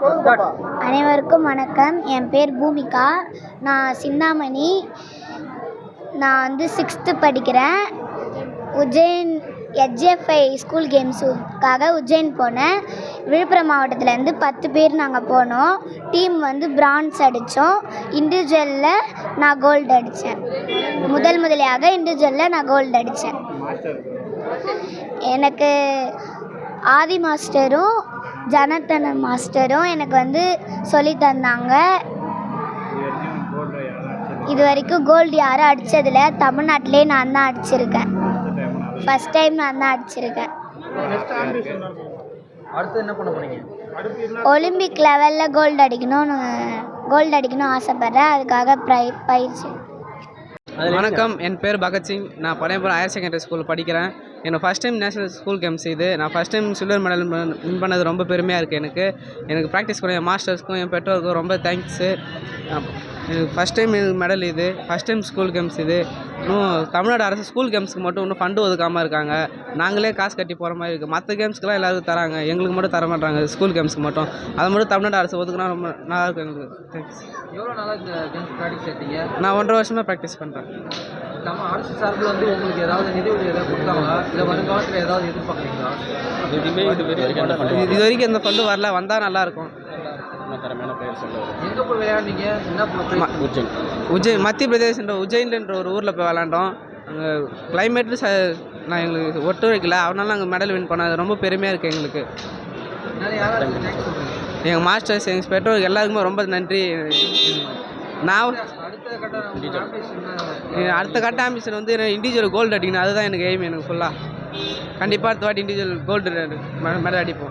அனைவருக்கும் வணக்கம். என் பேர் பூமிகா. நான் சிந்தாமணி. நான் வந்து சிக்ஸ்த்து படிக்கிறேன். உஜ்ஜைன் ஹெச்எஃப்ஐ ஸ்கூல் கேம்ஸுக்காக உஜ்ஜைன் போனேன். விழுப்புரம் மாவட்டத்துலேருந்து பத்து பேர் நாங்கள் போனோம். டீம் வந்து பிரான்ஸ் அடித்தோம் இண்டிவிஜுவலில் நான் கோல்டு அடித்தேன் முதல் முதலியாக இண்டிவிஜுவலில் நான் கோல்டு அடித்தேன் எனக்கு ஆதி மாஸ்டரும் ஜனத்தன மாஸ்டரும் எனக்கு வந்து சொல்லி தந்தாங்க. இது வரைக்கும் கோல்டு யாரும் அடித்ததில்ல தமிழ்நாட்டிலே நான் தான் அடிச்சிருக்கேன். ஃபஸ்ட் டைம் நான் தான் அடிச்சிருக்கேன். ஒலிம்பிக் லெவலில் கோல்டு அடிக்கணும்னு கோல்டு அடிக்கணும்னு ஆசைப்பட்றேன். அதுக்காக ப்ரை பயிற்சி. வணக்கம். என் பேர் பகத்சிங் நான் பழையபுரம் ஹையர் செகண்டரி ஸ்கூல் படிக்கிறேன். என்னோட first time national school games இது. நான் first time silver medal win பண்ணது ரொம்ப பெருமையாக இருக்குது எனக்கு. எனக்கு ப்ராக்டிஸ் பண்ண என் மாஸ்டர்ஸ்க்கும் என் பெற்றோருக்கும் ரொம்ப தேங்க்ஸு ஃபஸ்ட் டைம் மெடல் இது ஃபஸ்ட் டைம் ஸ்கூல் கேம்ஸ் இது. இன்னும் தமிழ்நாடு அரசு ஸ்கூல் கேம்ஸ்க்கு மட்டும் இன்னும் ஃபண்டு ஒதுக்காமல் இருக்காங்க. நாங்களே காசு கட்டி போகிற மாதிரி இருக்குது மற்ற கேம்ஸ்க்குலாம் எல்லாருக்கும் தராங்க. எங்களுக்கு மட்டும் தர மாட்டாங்க. ஸ்கூல் கேம்ஸ்க்கு மட்டும். அதை மட்டும் தமிழ்நாடு அரசு ஒதுக்குனா ரொம்ப நல்லா இருக்கும் எங்களுக்கு. தேங்க்ஸ் எவ்வளோ நாளாக இந்த கேம்ஸ் ப்ராக்டிஸ் எடுத்தீங்க? நான் ஒன்றரை வருஷமாக ப்ராக்டிஸ் பண்ணுறேன் நம்ம அரசு சார்பில் வந்து உங்களுக்கு ஏதாவது நிதி உதவி ஏதாவது கொடுத்தாங்களா? இல்லை வருங்காலத்தில் ஏதாவது எதிர்பார்க்குறீங்களா? இது வரைக்கும் எந்த ஃபண்டு வரல. வந்தால் நல்லாயிருக்கும் எங்கே போய் விளையாடுனீங்க என்ன ம- உஜ்ஜைன். மத்திய பிரதேசன்ற உஜ்ஜைன்ன்ற ஒரு ஊரில் போய் விளாண்டோம் அங்கே கிளைமேட்டு ச நான் எங்களுக்கு ஒத்துழைக்கல அதனால நாங்கள் மெடல் வின் பண்ணோம். அது ரொம்ப பெருமையாக இருக்குது எங்களுக்கு. எங்கள் மாஸ்டர்ஸ் எங்கள் பெற்றோர் எல்லாருக்குமே ரொம்ப நன்றி. நான் அடுத்த கட்ட உங்களுக்கு ambition என்ன? அடுத்த கட்ட ஆம்பிஷன் வந்து இண்டிவிஜுவல் கோல்டு அடிக்கணும். அதுதான் எனக்கு எய்ம் எனக்கு ஃபுல்லாக கண்டிப்பாக அடுத்த வாட்டி இண்டிவிஜுவல் கோல்டு மெடல் அடிப்போம்.